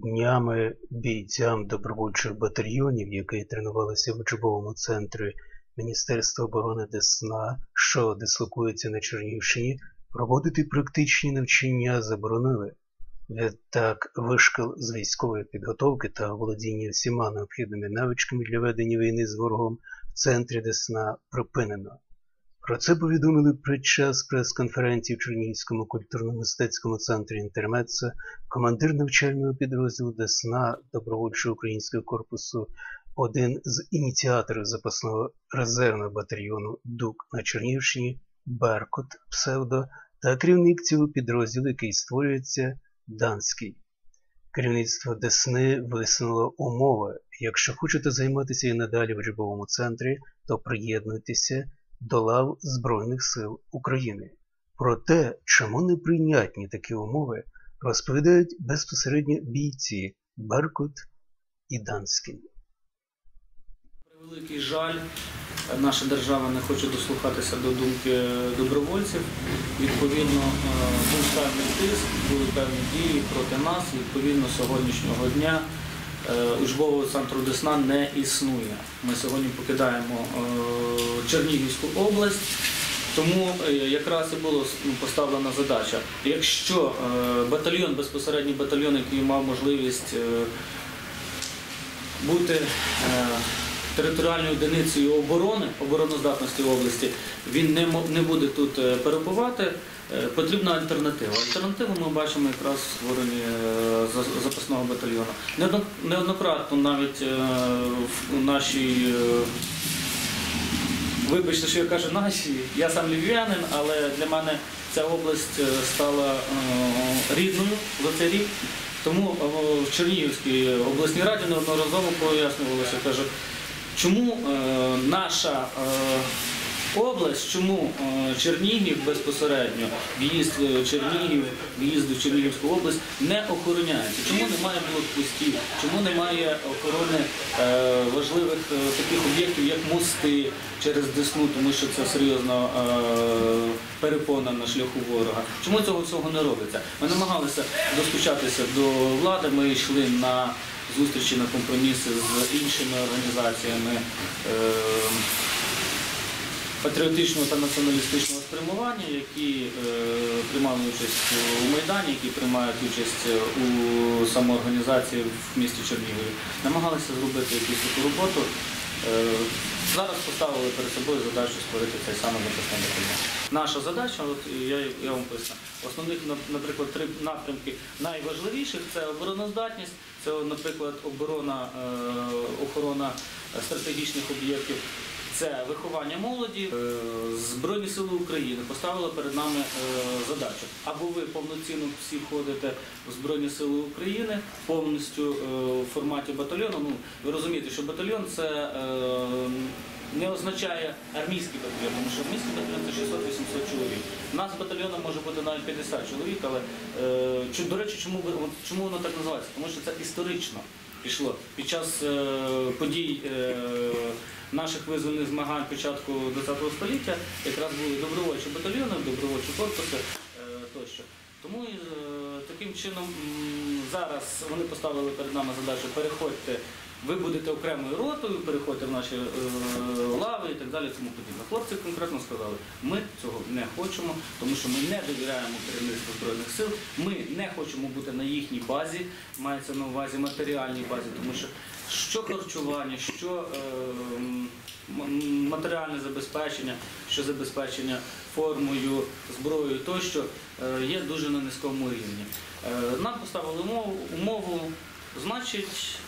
Днями бійцям добровольчих батальйонів, які тренувалися в учбовому центрі Міністерства оборони Десна, що дислокується на Чернігівщині, проводити практичні навчання заборонили. Відтак, вишкіл з військової підготовки та володіння всіма необхідними навичками для ведення війни з ворогом в центрі Десна припинено. Про це повідомили під час прес-конференції в Чернігівському культурно-мистецькому центрі «Інтермецо» командир навчального підрозділу Десна Добровольчого українського корпусу, один з ініціаторів запасного резервного батальйону ДУК на Чернігівщині Беркут Псевдо та керівник цього підрозділу, який створюється Данський. Керівництво Десни висунуло умови. Якщо хочете займатися і надалі в учбовому центрі, то приєднуйтеся до лав Збройних сил України. Про те, чому неприйнятні такі умови, розповідають безпосередньо бійці Беркут і Данський. Великий жаль, наша держава не хоче дослухатися до думки добровольців. Відповідно, е, був певний тиск, були певні дії проти нас. Відповідно, сьогоднішнього дня учбового центру Десна не існує. Ми сьогодні покидаємо е, Чернігівську область. Тому е, якраз і була ну, поставлена задача. Якщо е, батальйон, безпосередній батальйон, який мав можливість е, бути е, територіальною одиницею оборони, обороноздатності області, він не, буде тут е, перебувати. Е, Потрібна альтернатива. Альтернативу ми бачимо якраз в створенні е, запасного батальйону. Неоднократно навіть е, в- нашій Вибачте, що я кажу наші. Я сам львів'янин, але для мене ця область стала рідною за цей рік. Тому в Чернігівській обласній раді неодноразово пояснювалося, каже, чому наша область, чому е, Чернігів безпосередньо, в'їзд Чернігів, в'їзд в Чернігівську область не охороняється. Чому немає блокпостів, чому немає охорони е, важливих е, таких об'єктів, як мости через Десну, тому що це серйозно е, перепона на шляху ворога. Чому цього всього не робиться? Ми намагалися достучатися до влади, ми йшли на зустрічі на компроміси з іншими організаціями. Патріотичного та націоналістичного спрямування, які е, приймали участь у Майдані, які приймають участь у самоорганізації в місті Чернігові, намагалися зробити якусь таку роботу. Е, Зараз поставили перед собою задачу створити цей самий запасний батальйон. Наша задача, от я, я вам поясню, основних, наприклад, три напрямки найважливіших це обороноздатність, це, наприклад, оборона, е, охорона стратегічних об'єктів, це виховання молоді. Е, Збройні сили України поставили перед нами е, задачу. Або ви повноцінно всі входите в Збройні Сили України повністю е, в форматі батальйону. Ну, ви розумієте, що батальйон це не означає армійський батальйон, тому що армійський батальйон це 600-800 чоловік. У нас батальйоном може бути навіть 50 чоловік, але до речі, чому, чому воно так називається? Тому що це історично пішло. Під час е, подій е, наших визвольних змагань початку ХХ століття якраз були добровольчі батальйони, добровольчі корпуси е, тощо. Тому таким чином зараз вони поставили перед нами задачу переходьте. Ви будете окремою ротою, переходьте в наші е, лави і так далі, тому подібне. Хлопці конкретно сказали, ми цього не хочемо, тому що ми не довіряємо керівництву збройних сил. Ми не хочемо бути на їхній базі, мається на увазі матеріальній базі, тому що що харчування, що е, матеріальне забезпечення, що забезпечення формою, зброєю тощо е, є дуже на низькому рівні. Е, Нам поставили умову, умову значить.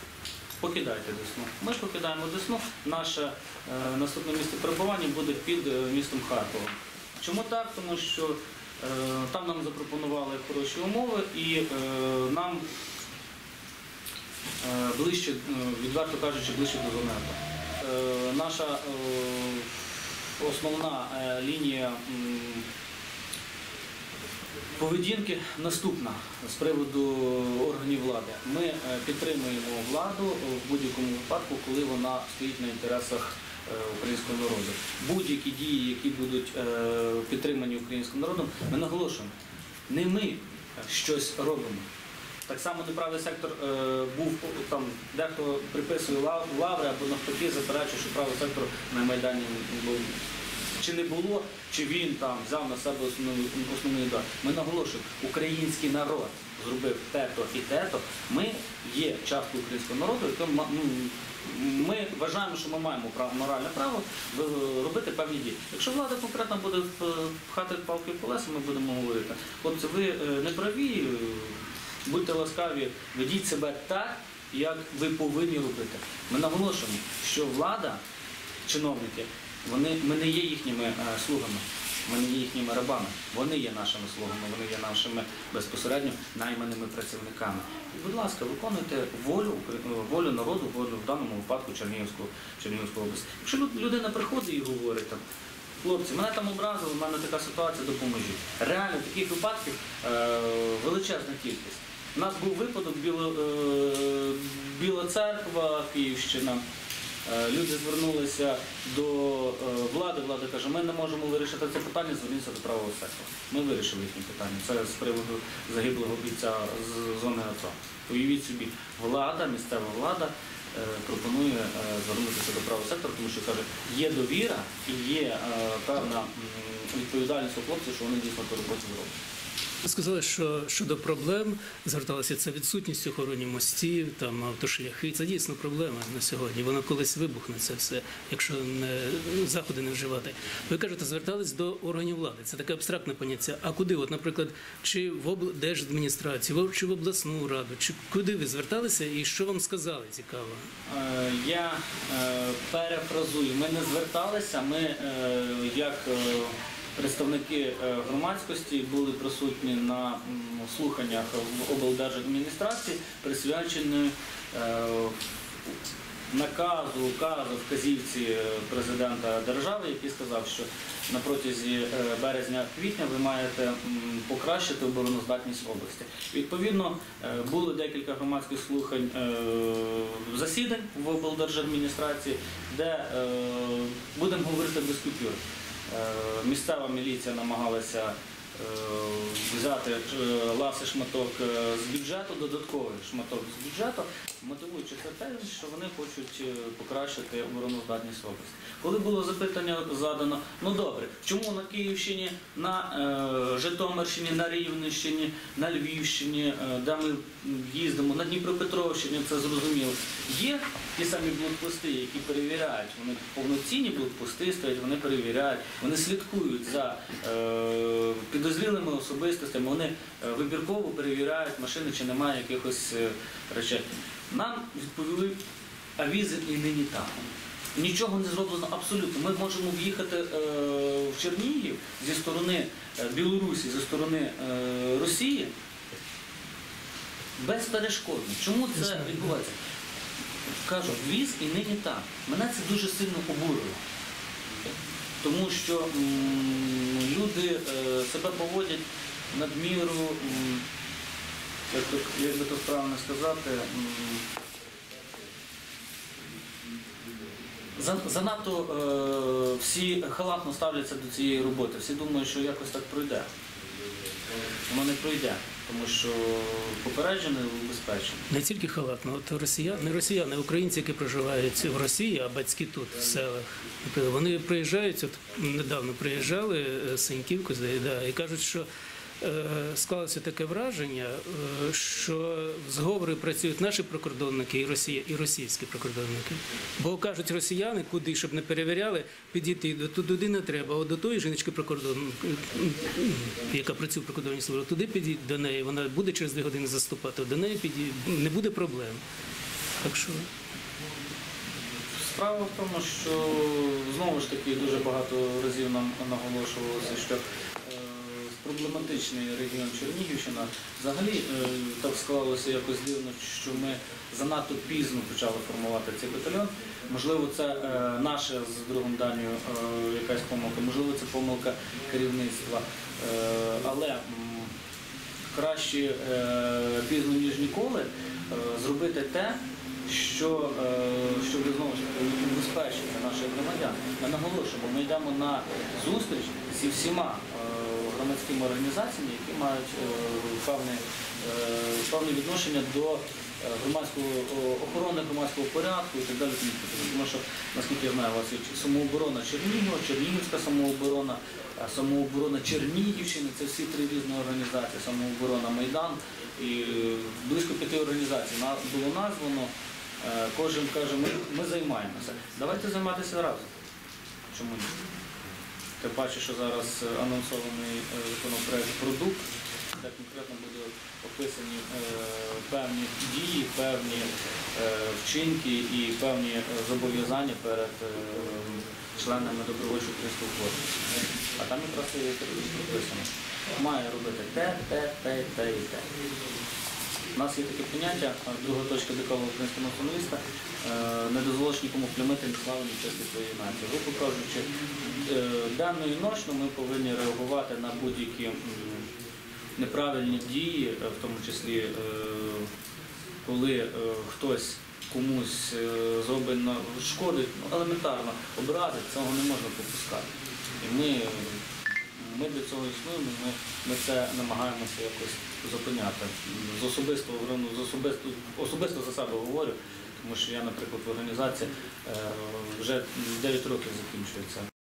Покидайте Десну. Ми ж покидаємо Десну. Наше е, наступне місце перебування буде під е, містом Харковом. Чому так? Тому що е, там нам запропонували хороші умови і нам ближче, відверто кажучи, ближче до Е, Наша основна лінія поведінки наступна з приводу органів влади. Ми е, підтримуємо владу в будь-якому випадку, коли вона стоїть на інтересах е, українського народу. Будь-які дії, які будуть е, підтримані українським народом, ми наголошуємо, не ми щось робимо. Так само неправий сектор був там, дехто приписує лав- лаври або навпаки заперечує, що правий сектор на Майдані був. Чи не було, чи він там взяв на себе основний, основний удар. Ми наголошуємо, український народ зробив те-то і те-то. Ми є часткою українського народу, ма- ну, ми вважаємо, що ми маємо право, моральне право е, робити певні дії. Якщо влада конкретно буде е, пхати палки в колеса, ми будемо говорити. Хлопці, ви е, не праві, будьте ласкаві, ведіть себе так, як ви повинні робити. Ми наголошуємо, що влада, чиновники, вони, ми не є їхніми е, слугами. Ми не є їхніми рабами, вони є нашими слугами, вони є нашими безпосередньо найманими працівниками. І, будь ласка, виконуйте волю, е, волю народу, волю в даному випадку Чернігівської, Чернігівської області. Якщо людина приходить і говорить там, хлопці, мене там образили, в мене така ситуація, допоможіть. Реально таких випадків е, величезна кількість. У нас був випадок Біло, е, Біла церква, Київщина. Е, Люди звернулися до е, влади, влада каже, ми не можемо вирішити це питання, зверніться до правого сектору. Ми вирішили їхнє питання. Це з приводу загиблого бійця з зони АТО. Уявіть собі, влада, місцева влада е, пропонує звернутися до правого сектору, тому що каже, є довіра і є певна відповідальність у хлопців, що вони дійсно ту роботу зроблять. Сказали, що щодо проблем зверталося це відсутність охорони мостів, там автошляхи. Це дійсно проблема на сьогодні. Воно колись вибухне це все, якщо не заходи не вживати. Ви кажете, звертались до органів влади. Це таке абстрактне поняття. А куди? От, наприклад, чи в облдержадміністрацію, чи в обласну раду, чи куди ви зверталися і що вам сказали? Цікаво. Е, Я е, перефразую, ми не зверталися, ми е, як представники е, громадськості були присутні на слуханнях в облдержадміністрації, присвячені е, наказу, указу, вказівці е, президента держави, який сказав, що на протязі березня-квітня ви маєте покращити обороноздатність області. Відповідно, було декілька громадських слухань засідань в облдержадміністрації, де будемо говорити без купюр. Е, Місцева міліція намагалася взяти е, ласий шматок е, з бюджету, додатковий шматок з бюджету, мотивуючи те, що вони хочуть е, покращити обороноздатність області. Коли було запитання задано, ну добре, чому на Київщині, на е, Житомирщині, на Рівненщині, на Львівщині, е, де ми їздимо, на Дніпропетровщині, це зрозуміло. Є ті самі блокпости, які перевіряють, вони повноцінні блокпости стоять, вони перевіряють, вони слідкують за е, підозрілими особистостями, вони е, вибірково перевіряють машини, чи немає якихось е, речей. Нам відповіли, а візи і нині там. Нічого не зроблено абсолютно. Ми можемо в'їхати е, в Чернігів зі сторони Білорусі, зі сторони е, Росії безперешкодно. Чому це відбувається? Кажу, віз і нині так. Мене це дуже сильно обурило. Тому що люди е, себе поводять надміру, як, би- то правильно сказати, за- занадто е, всі халатно ставляться до цієї роботи. Всі думають, що якось так пройде. Воно не пройде, тому що попереджений убезпечений. Не тільки халатно, от росіяни, не росіяни, українці, які проживають в Росії, а батьки тут, в селах. Вони приїжджають, от недавно приїжджали е, здається, да, і кажуть, що склалося таке враження, е, що в зговорі працюють наші прикордонники і Росія, і російські прикордонники. Бо кажуть росіяни, куди щоб не перевіряли, підійти до туди не треба. От до тої жіночки прикордонника, яка працює в прикордонній службі, туди підійти до неї, вона буде через дві години заступати, до неї підійти, не буде проблем. Так що Справа в тому, що знову ж таки дуже багато разів нам наголошувалося, що е, проблематичний регіон Чернігівщина взагалі е, так склалося якось дивно, що ми занадто пізно почали формувати цей батальйон. Можливо, це е, наша з другом Данію е, якась помилка, можливо, це помилка керівництва. Але краще пізно, ніж ніколи, зробити те, що, щоб знову ж убезпечити наших громадян. Ми наголошуємо, ми йдемо на зустріч зі всіма громадськими організаціями, які мають е, певне, е, певне відношення до е, громадського охорони громадського порядку і так далі. тому що, наскільки я знаю, у вас є самооборона Чернігова, Чернігівська самооборона, самооборона Чернігівщини, це всі три різні організації, самооборона Майдан і близько п'яти організацій було названо. Кожен каже, ми, ми займаємося. Давайте займатися разом. Чому ні? Тим паче, що зараз е, анонсований е, законопроект продукт, де конкретно будуть описані е, певні дії, певні вчинки і певні зобов'язання перед членами добровольчого українського корпусу. А там якраз і прописано. Має робити те, те, те, те і те. У нас є таке поняття, друга точка декалу українського націоналіста, е, не дозволиш нікому плямити ні слави, ні своєї нації. Грубо кажучи, е, денно і ночно ми повинні реагувати на будь-які неправильні дії, е, в тому числі, коли хтось комусь зробить шкодить, ну, елементарно образить, цього не можна попускати. Ми для цього існуємо, ми, ми це намагаємося якось зупиняти. З особистого з особисто, особисто за себе говорю, тому що я, наприклад, в організації е, вже 9 років закінчується.